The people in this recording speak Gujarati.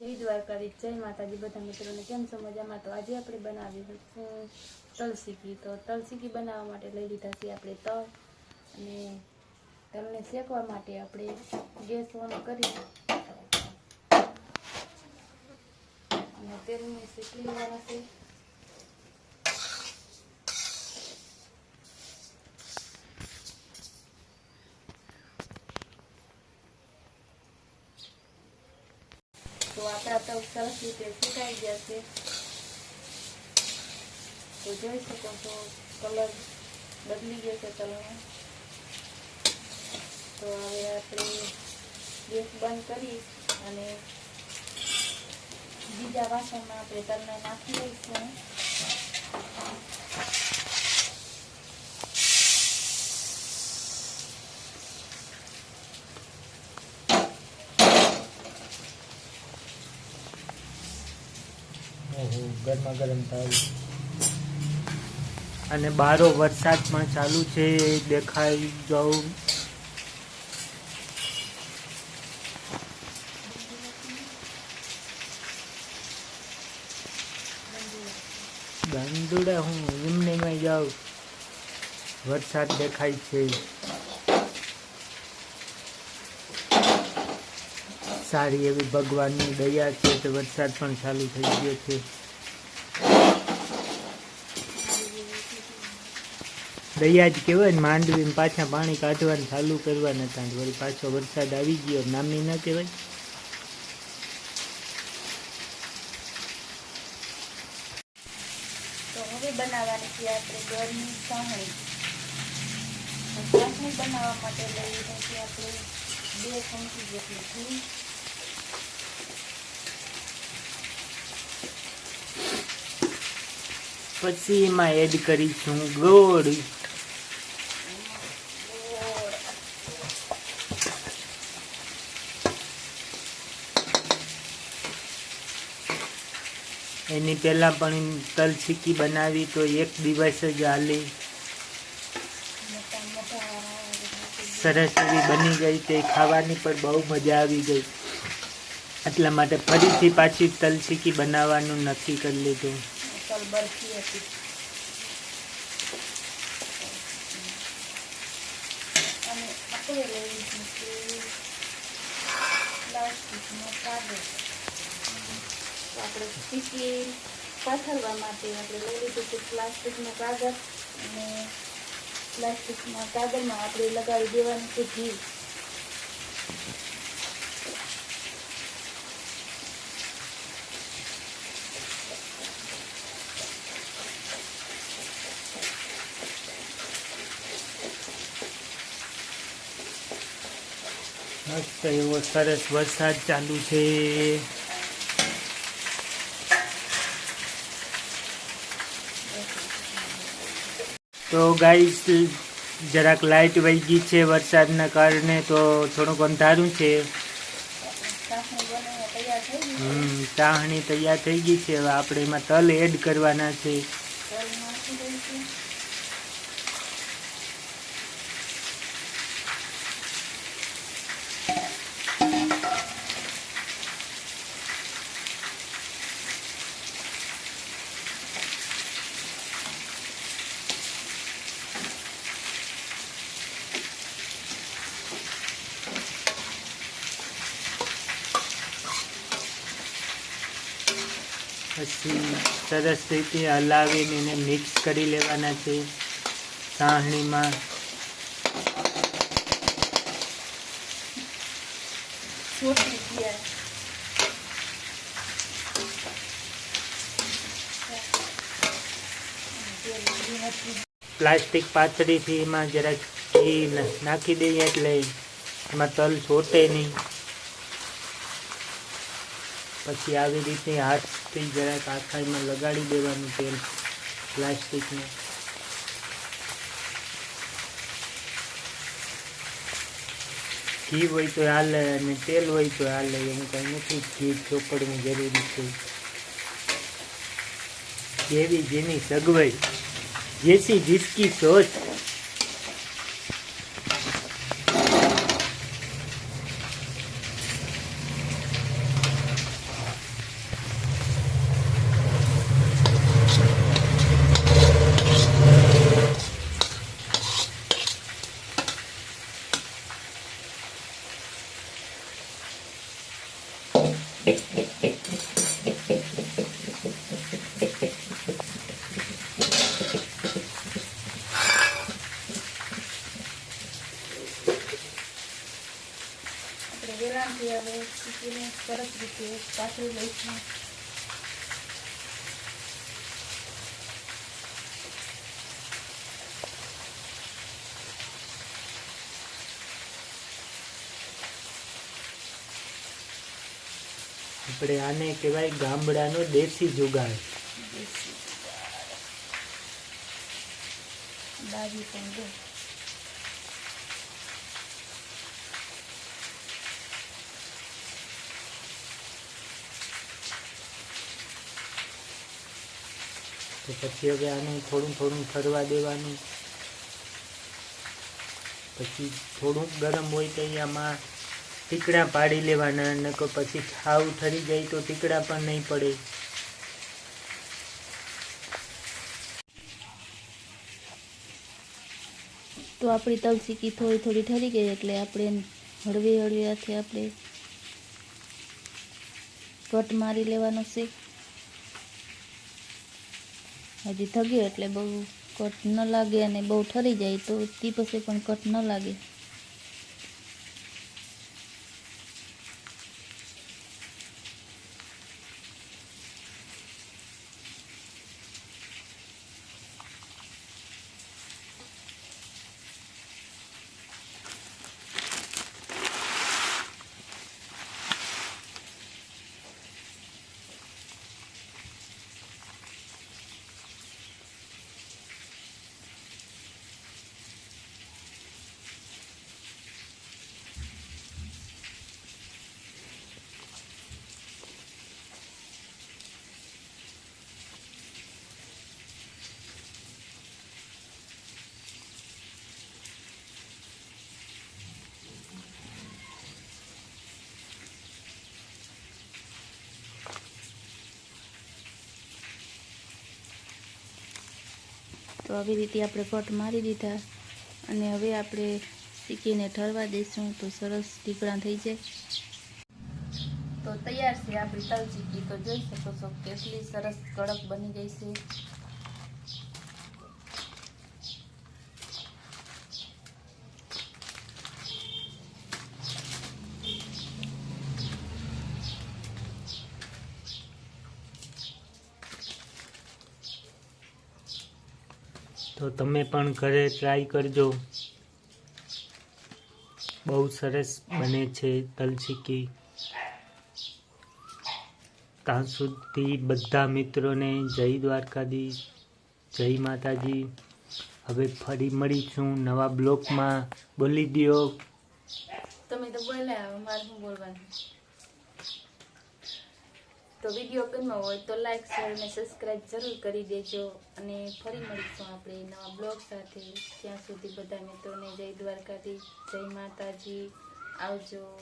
જય દ્વારકાધીશ જય માતાજી, બધા મિત્રોને કેમ છો મજામાં? તો આજે આપણે બનાવી છું તલસીકી. તો તલસીકી બનાવવા માટે લઈ લીધા છે આપણે તલ અને તલને શેકવા માટે આપણે ગેસ ઓન કરી અને તેલને શેકી લેવાના છે. તલ સરસ રીતે સુકાઈ ગયા છે તો જોઈ શકો છો કલર બદલી ગયો છે તલનો તો હવે આપણે ગેસ બંધ કરી અને બીજા વાસણમાં આપણે તલને નાખી દઈશું ગરમા ગરમ તાલ અને બારો વરસાદ પણ ચાલુ છે, દેખાઈ જાઉં. ગાંડુડા હું એમને માં જાઉં. વરસાદ દેખાય છે. સારી એવી ભગવાનની દયા છે, તો વરસાદ પણ ચાલુ થઈ ગયો છે. દયા જ કહેવાય ને માંડવી પાછા પાણી કાઢવાનું ચાલુ કરવાના હતા વળી પાછો વરસાદ આવી ગયો નામી ન કહેવાય. તો હવે બનાવવાની છે આપણે ગળની સાહણી તો બનાવવા માટે લઈ લીધા આપણે બે ચમચી જેટલું ઘી. પછી એમાં એડ કરીશું ગોળ. એની પહેલાં પણ તલ ચીકી બનાવી તો એક દિવસ જ હાલી. સરસ એવી બની ગઈ તે ખાવાની પણ બહુ મજા આવી ગઈ. એટલા માટે ફરીથી પાછી તલ ચીકી બનાવવાનું નક્કી કરી લીધું. Thank બરફી તો આપણે ચીકી પાથરવા માટે આપણે લઈ લીધું છે પ્લાસ્ટિકનો કાગળ અને પ્લાસ્ટિકના કાગળમાં આપણે લગાવી દેવાનું છે ઘી. એવો સરસ વરસાદ ચાલુ છે. તો ગાઈસ, જરાક લાઇટ વહી ગઈ છે વરસાદના કારણે, તો થોડુંક અંધારું છે. ચાહણી તૈયાર થઈ ગઈ છે. હવે આપણે એમાં તલ એડ કરવાના છે. પછી સરસ રીતે હલાવીને એને મિક્સ કરી લેવાના છે ચાહણીમાં પ્લાસ્ટિક પાતળીથી એમાં જરાક ઘી નાખી દઈએ એટલે એમાં તલ છોટે નહીં. પછી આવી રીતે હાથથી જરાક આખાઈમાં લગાડી દેવાનું તેલ, પ્લાસ્ટિકને. ઘી હોય તો હાલ અને તેલ હોય તો હાલ, એમ કંઈ નથી. ઘી ચોપડવું જરૂરી છે. જેવી જેની સગવડ, જેસી જીસકી સોચ આપણે વેલાણથી હવે સરસ રીતે પાથરી લઈશું આપણે આને કહેવાય ગામડાનો દેશી જુગાડ તો પછી હવે આને થોડું થોડું ઠરવા દેવાનું. પછી થોડુંક ગરમ હોય તો આમાં ટીકડા પાડી લેવાના નકો પછી છાવ ઠરી જાય તો ટીકડા પણ નહીં પડે. તો આપણી તલસીકી થોડી થોડી ઠરી ગઈ એટલે આપણે હળવી હળવી હાથે આપણે કટ મારી લેવાનો છે. હજી થગ્યો એટલે બહુ કટ ન લાગે અને બહુ ઠરી જાય તો તે પછી પણ કટ ન લાગે. તો આવી રીતે આપણે કટ મારી દીધા અને હવે આપણે શીખીને ઠરવા દઈશું તો સરસ ઢીકણા થઈ જાય. તો તૈયાર છે આપણી તલ ચીકી તો જોઈ શકો છો, કેટલી સરસ કડક બની ગઈ છે. તો તમે પણ ઘરે ટ્રાય કરજો. બહુ સરસ બને છે તલચીકી ત્યાં સુધી બધા મિત્રોને જય દ્વારકાધીશ, જય માતાજી. હવે ફરી મળીશું નવા બ્લોકમાં. બોલી દ્યો. તમે તો બોલ્યા, મારે શું બોલવાનું? તો વીડિયો ગમ્યો હોય તો લાઈક શેર અને સબસ્ક્રાઈબ જરૂર કરી દેજો. અને ફરી મળીશું આપણે નવા બ્લોગ સાથે. ત્યાં સુધી બધા મિત્રોને જય દ્વારકાધીશ, જય માતાજી. આવજો.